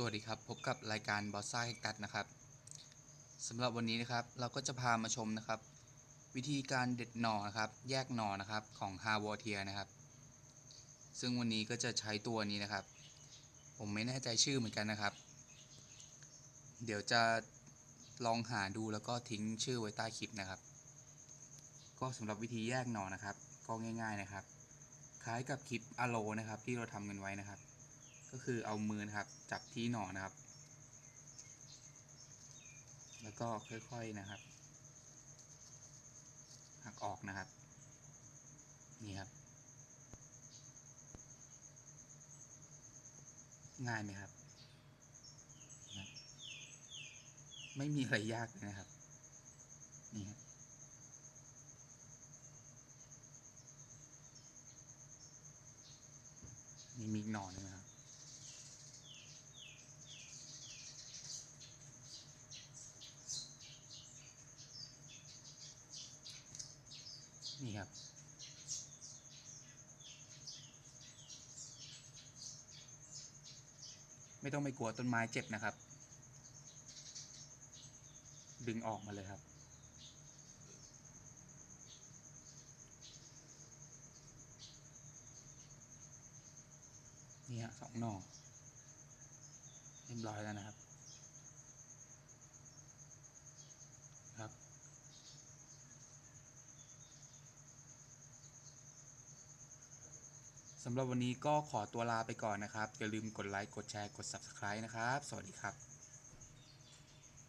สวัสดีครับ พบกับรายการบอสซ่าแฮกตัดนะครับสำหรับวันนี้นะครับเราก็จะพามาชมนะครับ วิธีการเด็ดหน่อนะครับแยกหน่อนะครับของฮาวอเทียนะครับ ซึ่งวันนี้ก็จะใช้ตัวนี้นะครับ ผมไม่แน่ใจชื่อเหมือนกันนะครับ เดี๋ยวจะลองหาดูแล้วก็ทิ้งชื่อไว้ใต้คลิปนะครับ ก็สำหรับวิธีแยกหน่อนะครับ ก็ง่าย ๆนะครับ คล้ายกับคลิปอะโลนะครับที่เราทำกันไว้นะครับ ก็คือเอามือนะครับ จับที่หนอนนะครับ แล้วก็ค่อยๆนะครับ หักออกนะครับ นี่ครับ ง่ายไหมครับ ไม่มีอะไรยากเลยนะครับ นี่ครับนี่มีหนอนนะครับ นี่ครับ ไม่ต้องไปกลัวต้นไม้เจ็บนะครับ ดึงออกมาเลยครับ นี่ฮะสองหน่อเรียบร้อยแล้วนะครับ สำหรับวันนี้ก็ขอตัวลาไปก่อนนะครับ อย่าลืมกดไลค์ กดแชร์ กด Subscribe นะครับ สวัสดีครับ